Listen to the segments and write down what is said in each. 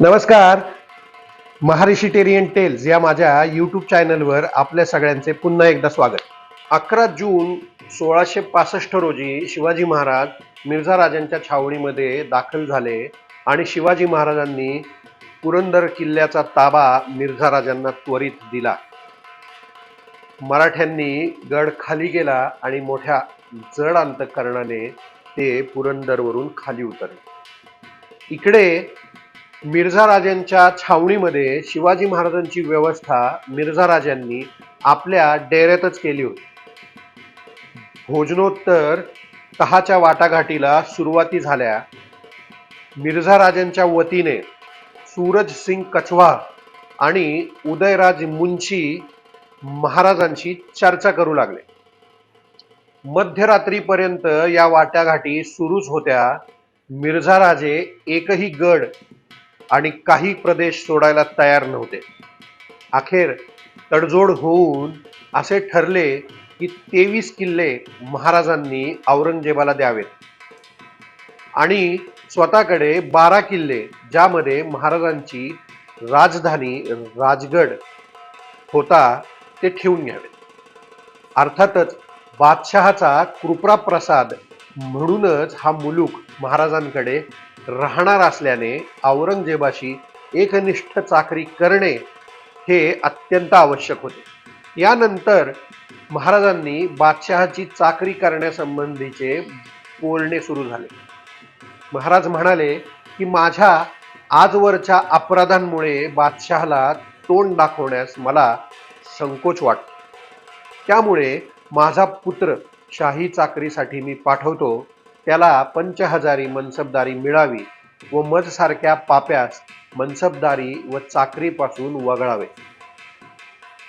नमस्कार. महारिशिटेरियन टेल्स या माझ्या यूट्यूब चॅनलवर आपल्या सगळ्यांचे पुन्हा एकदा स्वागत. अकरा जून सोळाशे पासष्ट रोजी शिवाजी महाराज मिर्झा राजांच्या छावणीमध्ये दाखल झाले आणि शिवाजी महाराजांनी पुरंदर किल्ल्याचा ताबा मिर्झा राजांना त्वरित दिला. मराठ्यांनी गड खाली गेला आणि मोठ्या जड अंतकरणाने ते पुरंदरवरून खाली उतरले. इकडे मिर्झा राजांच्या छावणीमध्ये शिवाजी महाराजांची व्यवस्था मिर्झा राजांनी आपल्या डेऱ्यातच केली होती. भोजनोत्तर तहाच्या वाटाघाटीला सुरुवाती झाल्या. मिर्झा राजांच्या वतीने सूरज सिंग कछवा आणि उदयराज मुंशी महाराजांशी चर्चा करू लागले. मध्यरात्रीपर्यंत या वाटाघाटी सुरूच होत्या. मिर्झा राजे एकही गड आणि काही प्रदेश सोडायला तयार नव्हते. अखेर तडजोड होऊन असे ठरले की तेवीस किल्ले महाराजांनी औरंगजेबाला द्यावेत. आणि स्वतःकडे बारा किल्ले ज्यामध्ये महाराजांची राजधानी राजगड होता ते ठेवून घ्यावे अर्थातच बादशहाचा कृपा प्रसाद म्हणूनच हा मुलूक महाराजांकडे राहणार असल्याने औरंगजेबाशी एकनिष्ठ चाकरी करणे हे अत्यंत आवश्यक होते. यानंतर महाराजांनी बादशहाची चाकरी करण्यासंबंधीचे बोलणे सुरू झाले. महाराज म्हणाले की माझ्या आजवरच्या अपराधांमुळे बादशहाला तोंड दाखवण्यास मला संकोच वाटतो. त्यामुळे माझा पुत्र शाही चाकरीसाठी मी पाठवतो. त्याला पंचहजारी मनसबदारी मिळावी व मजसारख्या पाप्यास मनसबदारी व चाकरीपासून वगळावे.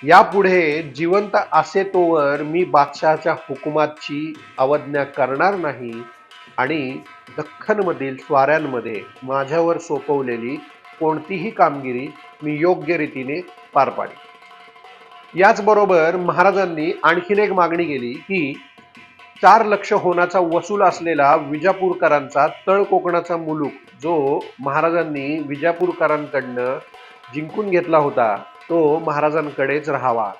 यापुढे जिवंत असे तोवर मी बादशहाच्या हुकुमाची अवज्ञा करणार नाही आणि दख्खनमधील स्वाऱ्यांमध्ये माझ्यावर सोपवलेली कोणतीही कामगिरी मी योग्य रीतीने पार पाडी याचबरोबर महाराजांनी आणखीन एक मागणी केली की चार लक्ष होण्याचा वसूल असलेला विजापूरकरांचा तळ कोकणाचा मुलूक जो महाराजांनी विजापूरकरांकडनं जिंकून घेतला होता तो महाराजांकडेच राहावा.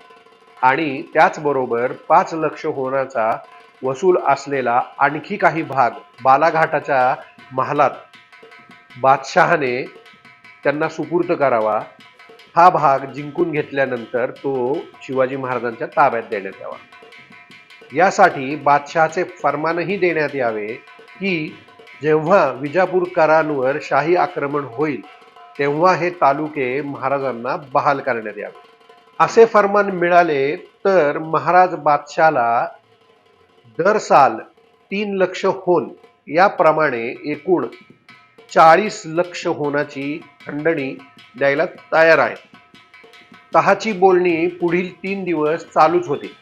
आणि त्याचबरोबर पाच लक्ष होण्याचा वसूल असलेला आणखी काही भाग बालाघाटाच्या महालात बादशहाने त्यांना सुपूर्द करावा हा भाग जिंकून घेतल्यानंतर तो शिवाजी महाराजांच्या ताब्यात देण्यात यावा. यासाठी बादशहाचे फरमानही देण्यात यावे की जेव्हा विजापूरकरांवर शाही आक्रमण होईल तेव्हा हे तालुके महाराजांना बहाल करण्यात यावे. असे फरमान मिळाले तर महाराज बादशाला दर साल तीन लक्ष होन याप्रमाणे एकूण चाळीस लक्ष होण्याची खंडणी द्यायला तयार आहे. तहाची बोलणी पुढील तीन दिवस चालूच होती.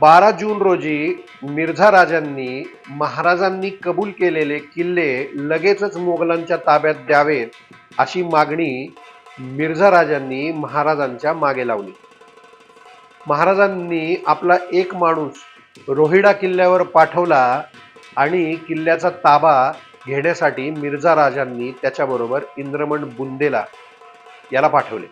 बारा जून रोजी मिर्झा राजांनी महाराजांनी कबूल केलेले किल्ले लगेचच मोगलांच्या ताब्यात द्यावेत अशी मागणी मिर्झा राजांनी महाराजांच्या मागे लावली. महाराजांनी आपला एक माणूस रोहिडा किल्ल्यावर पाठवला आणि किल्ल्याचा ताबा घेण्यासाठी मिर्झा राजांनी त्याच्याबरोबर इंद्रमण बुंदेला याला पाठवले.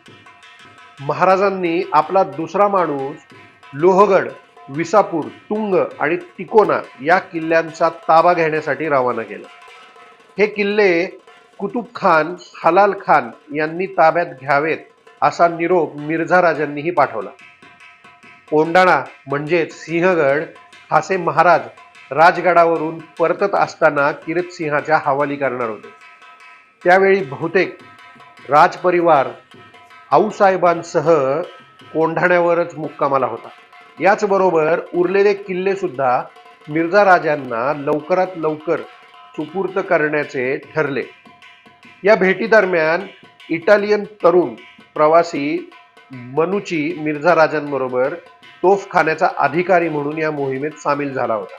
महाराजांनी आपला दुसरा माणूस लोहगड विसापूर तुंग आणि तिकोना या किल्ल्यांचा ताबा घेण्यासाठी रवाना केला. हे किल्ले कुतुब खान हलाल खान यांनी ताब्यात घ्यावेत असा निरोप मिर्झा राजांनीही पाठवला. कोंडाणा म्हणजेच सिंहगड हासे महाराज राजगडावरून परतत असताना किरत सिंहाच्या हवाली करणार होते. त्यावेळी बहुतेक राजपरिवार आऊसाहेबांसह कोंढाण्यावरच मुक्कामाला होता. याचबरोबर उरलेले किल्ले सुद्धा मिर्झा राजांना लवकरात लवकर सुपूर्त करण्याचे ठरले. या भेटीदरम्यान इटालियन तरुण प्रवासी मनुची मिर्झा राजांबरोबर तोफखान्याचा अधिकारी म्हणून या मोहिमेत सामील झाला होता.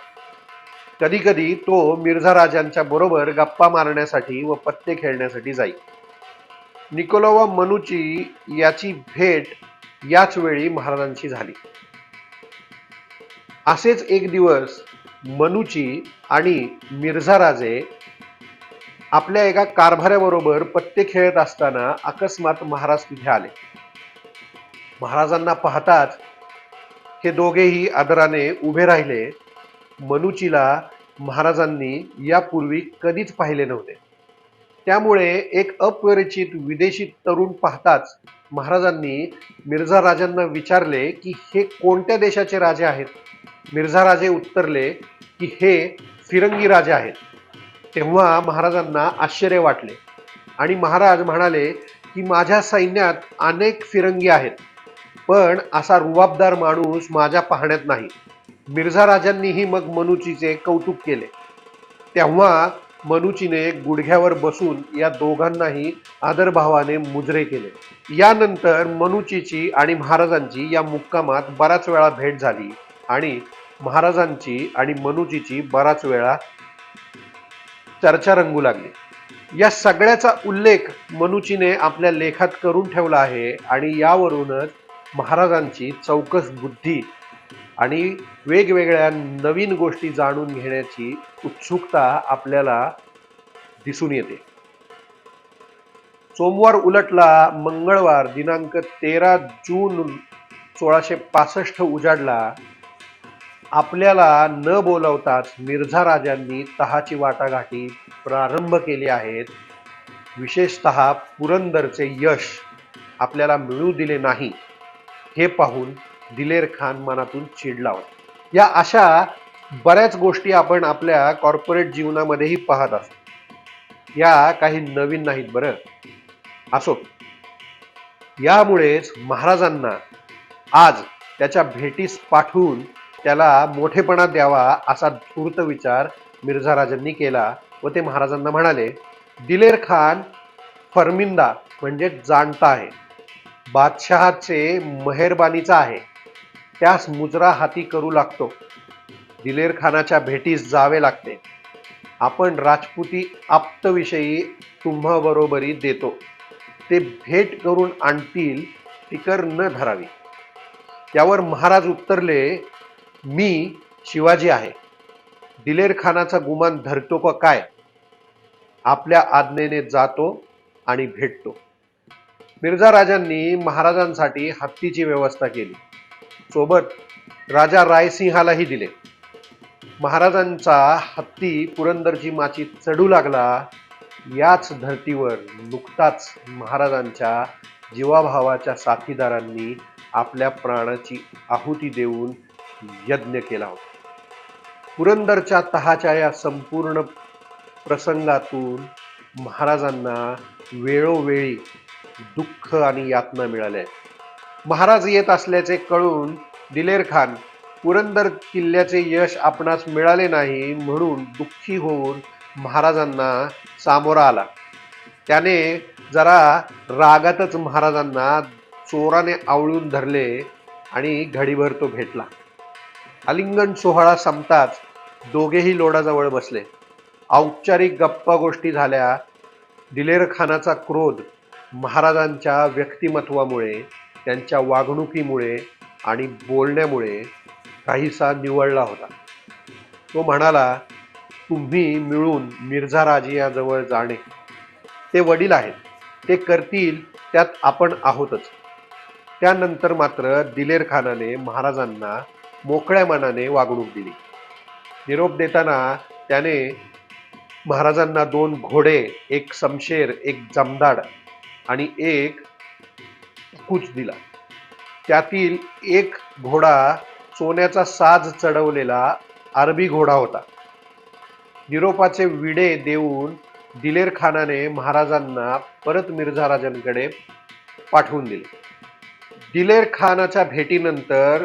कधी कधी तो मिर्झा राजांच्या बरोबर गप्पा मारण्यासाठी व पत्ते खेळण्यासाठी जाई. निकोलोवा मनुची याची भेट याच वेळी महाराजांची झाली. असेच एक दिवस मनुची आणि मिर्झा राजे आपल्या एका कारभाऱ्याबरोबर पत्ते खेळत असताना अकस्मात महाराज तिथे आले. महाराजांना पाहताच हे दोघेही आदराने उभे राहिले. मनुचीला महाराजांनी यापूर्वी कधीच पाहिले नव्हते. त्यामुळे एक अपरिचित विदेशी तरुण पाहताच महाराजांनी मिर्झा राजांना विचारले की हे कोणत्या देशाचे राजे आहेत? मिर्झा राजे उत्तरले की हे फिरंगी राजे आहेत. तेव्हा महाराजांना आश्चर्य वाटले आणि महाराज म्हणाले की माझ्या सैन्यात अनेक फिरंगी आहेत पण असा रुबाबदार माणूस माझ्या पाहण्यात नाही. मिर्झा राजांनीही मग मनुचीचे कौतुक केले. तेव्हा मनुचीने गुडघ्यावर बसून या दोघांनाही आदरभावाने मुजरे केले. यानंतर मनुचीची आणि महाराजांची या मुक्कामात बराच वेळा भेट झाली आणि महाराजांची आणि मनुचीची बराच वेळा चर्चा रंगू लागली. या सगळ्याचा उल्लेख मनुचीने आपल्या लेखात करून ठेवला आहे आणि यावरूनच महाराजांची चौकस बुद्धी आणि वेगवेगळ्या नवीन गोष्टी जाणून घेण्याची उत्सुकता आपल्याला दिसून येते. सोमवार उलटला मंगळवार दिनांक तेरा जून सोळाशे पासष्ट उजाडला आपल्याला न बोलवताच मिर्झा राजांनी तहाची वाटाघाटी प्रारंभ केली आहेत. विशेषतः पुरंदरचे यश आपल्याला मिळू दिले नाही. हे पाहून दिलेर खान मनातून चिडला होता. या अशा बऱ्याच गोष्टी आपण आपल्या कॉर्पोरेट जीवनामध्येही पाहत असतो. या काही नवीन नाहीत बरं. असो. यामुळेच महाराजांना आज त्याच्या भेटीस पाठवून त्याला मोठेपणा द्यावा असा धूर्त विचार मिर्झा राजांनी केला व ते महाराजांना म्हणाले दिलेर खान फर्मिंदा म्हणजे जाणता आहे. बादशहाचे मेहरबानीचा आहे. त्यास मुजरा हाती करू लागतो. दिलेर खानाच्या भेटीस जावे लागते. आपण राजपुती आप्तविषयी तुम्हा बरोबरी देतो. ते भेट करून आणतील टिकर न धरावी. त्यावर महाराज उत्तरले मी शिवाजी आहे. दिलेर खानाचा गुमान धरतो का काय? आपल्या आज्ञेने जातो आणि भेटतो. मिर्झा राजांनी महाराजांसाठी हत्तीची व्यवस्था केली. सोबत राजा रायसिंहालाही दिले. महाराजांचा हत्ती पुरंदरची माची चढू लागला. याच धर्तीवर नुकताच महाराजांच्या जीवाभावाच्या साथीदारांनी आपल्या प्राणाची आहुती देऊन यज्ञ केला होता. पुरंदरच्या तहाच्या या संपूर्ण प्रसंगातून महाराजांना वेळोवेळी दुःख आणि यातना मिळाल्या. महाराज येत असल्याचे कळून दिलेर खान पुरंदर किल्ल्याचे यश आपणास मिळाले नाही म्हणून दुःखी होऊन महाराजांना सामोरा आला. त्याने जरा रागातच महाराजांना चोराने आवळून धरले आणि घडीभर तो भेटला. आलिंगन सोहळा संपताच दोघेही लोडाजवळ बसले. औपचारिक गप्पा गोष्टी झाल्या. दिलेर खानाचा क्रोध महाराजांच्या व्यक्तिमत्वामुळे त्यांच्या वागणुकीमुळे आणि बोलण्यामुळे काहीसा निवळला होता. तो म्हणाला तुम्ही मिळून मिर्झा राजियाजवळ जाणे. ते वडील आहेत. ते करतील त्यात आपण आहोतच. त्यानंतर मात्र दिलेर खानाने महाराजांना मोकळ्या मनाने वागणूक दिली. निरोप देताना त्याने महाराजांना दोन घोडे एक समशेर एक जमदाड आणि एक कूच दिला. त्यातील एक घोडा सोन्याचा साज चढवलेला अरबी घोडा होता. निरोपाचे विडे देऊन दिलेर खानाने महाराजांना परत मिर्झा राजांकडे पाठवून दिले. दिलेर खानाच्या भेटीनंतर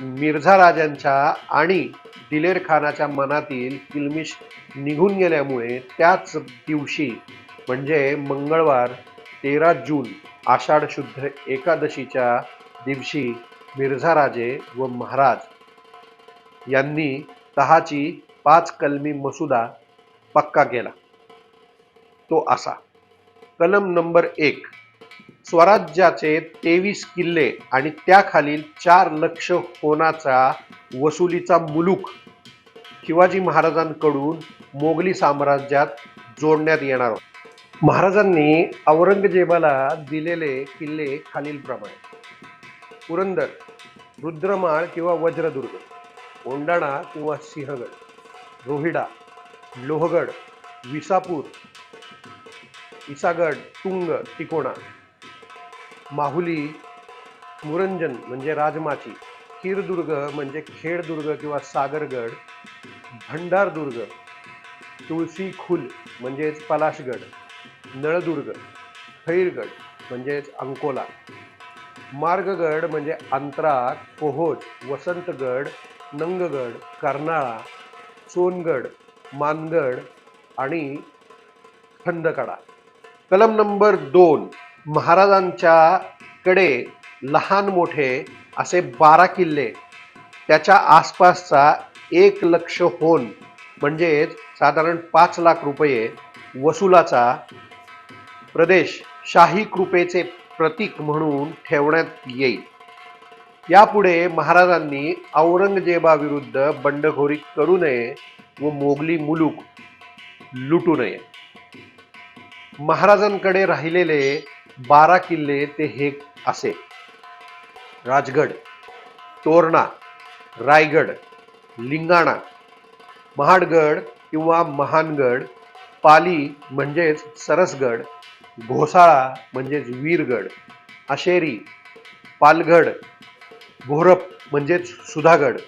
मिर्झा राजांच्या आणि दिलेर खानाच्या मनातील किलमिश निघून गेल्यामुळे त्याच दिवशी म्हणजे मंगळवार तेरा जून आषाढ शुद्ध एकादशीच्या दिवशी मिर्झा राजे व महाराज यांनी तहाची पाच कलमी मसुदा पक्का केला. तो असा. कलम नंबर एक. स्वराज्याचे तेवीस किल्ले आणि त्याखालील चार लक्ष होणाचा वसुलीचा मुलूक शिवाजी महाराजांकडून मोगली साम्राज्यात जोडण्यात येणार महाराजांनी औरंगजेबाला दिलेले किल्ले खालीलप्रमाणे. पुरंदर रुद्रमाळ किंवा वज्रदुर्ग ओंडाणा किंवा सिंहगड रोहिडा लोहगड विसापूर इसागड तुंग तिकोणा माहुली मुरंजन म्हणजे राजमाची खीरदुर्ग म्हणजे खेडदुर्ग किंवा सागरगड भंडारदुर्ग तुळशी खुल म्हणजेच पलाशगड नळदुर्ग खैरगड म्हणजेच अंकोला मार्गगड म्हणजे अंतरा कोहोज वसंतगड नंगगड कर्नाळा सोनगड मानगड आणि खंदकडा कलम नंबर दोन. महाराजांच्याकडे लहान मोठे असे बारा किल्ले त्याच्या आसपासचा एक लक्ष होन म्हणजेच साधारण पाच लाख रुपये वसुलाचा प्रदेश शाही कृपेचे प्रतीक म्हणून ठेवण्यात येईल. यापुढे महाराजांनी औरंगजेबाविरुद्ध बंडखोरी करू नये व मोगली मुलूक लुटू नये. महाराजांकडे राहिलेले बारा किल्ले ते हे असे. राजगड तोरणा रायगड लिंगाणा महाडगड किंवा महानगड पाली म्हणजेच सरसगड घोसाळा म्हणजेच वीरगड अशेरी पालगड भोरप म्हणजेच सुधागड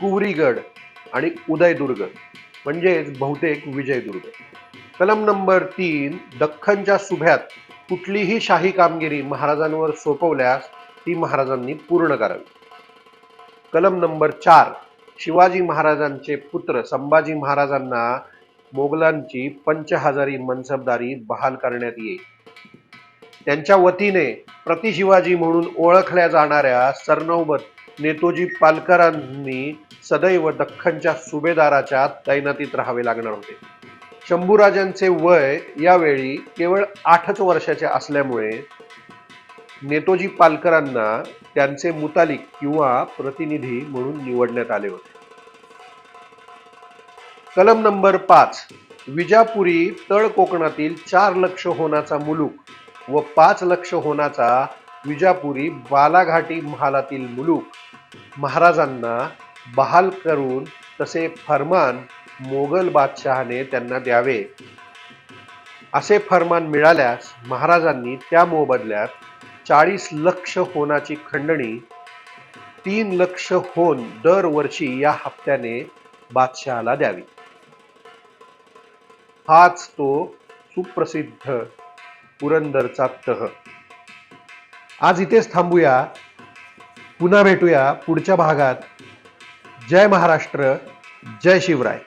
कुवरीगड आणि उदयदुर्ग म्हणजेच बहुतेक विजयदुर्ग. कलम नंबर तीन दख्खनच्या सुभ्यात कुठलीही शाही कामगिरी महाराजांवर सोपवल्यास ती महाराजांनी पूर्ण करावी. कलम नंबर चार शिवाजी महाराजांचे पुत्र संभाजी महाराजांना मोगलांची पंचहजारी मनसबदारी बहाल करण्यात येईल. त्यांच्या वतीने प्रति शिवाजी म्हणून ओळखल्या जाणाऱ्या सरनौबत नेतोजी पालकरांनी सदैव दख्खनच्या सुभेदाराच्या तैनातीत राहावे लागणार होते. शंभूराजांचे वय यावेळी केवळ आठच वर्षाचे असल्यामुळे नेतोजी पालकरांना त्यांचे मुतालिक किंवा प्रतिनिधी म्हणून निवडण्यात आले होते. कलम नंबर पाच विजापुरी तळ कोकणातील चार लक्ष होनाचा मुलूक व पाच लक्ष होनाचा विजापुरी बालाघाटी महालातील मुलूक महाराजांना बहाल करून तसे फरमान मोगल बादशहाने त्यांना द्यावे. असे फरमान मिळाल्यास महाराजांनी त्या मोबदल्यात चाळीस लक्ष होनाची खंडणी तीन लक्ष होन दरवर्षी या हप्त्याने बादशहाला द्यावी. हाच तो सुप्रसिद्ध पुरंदरचा तह. आज इथेच थांबूया. पुन्हा भेटूया पुढच्या भागात. जय महाराष्ट्र जय शिवराय.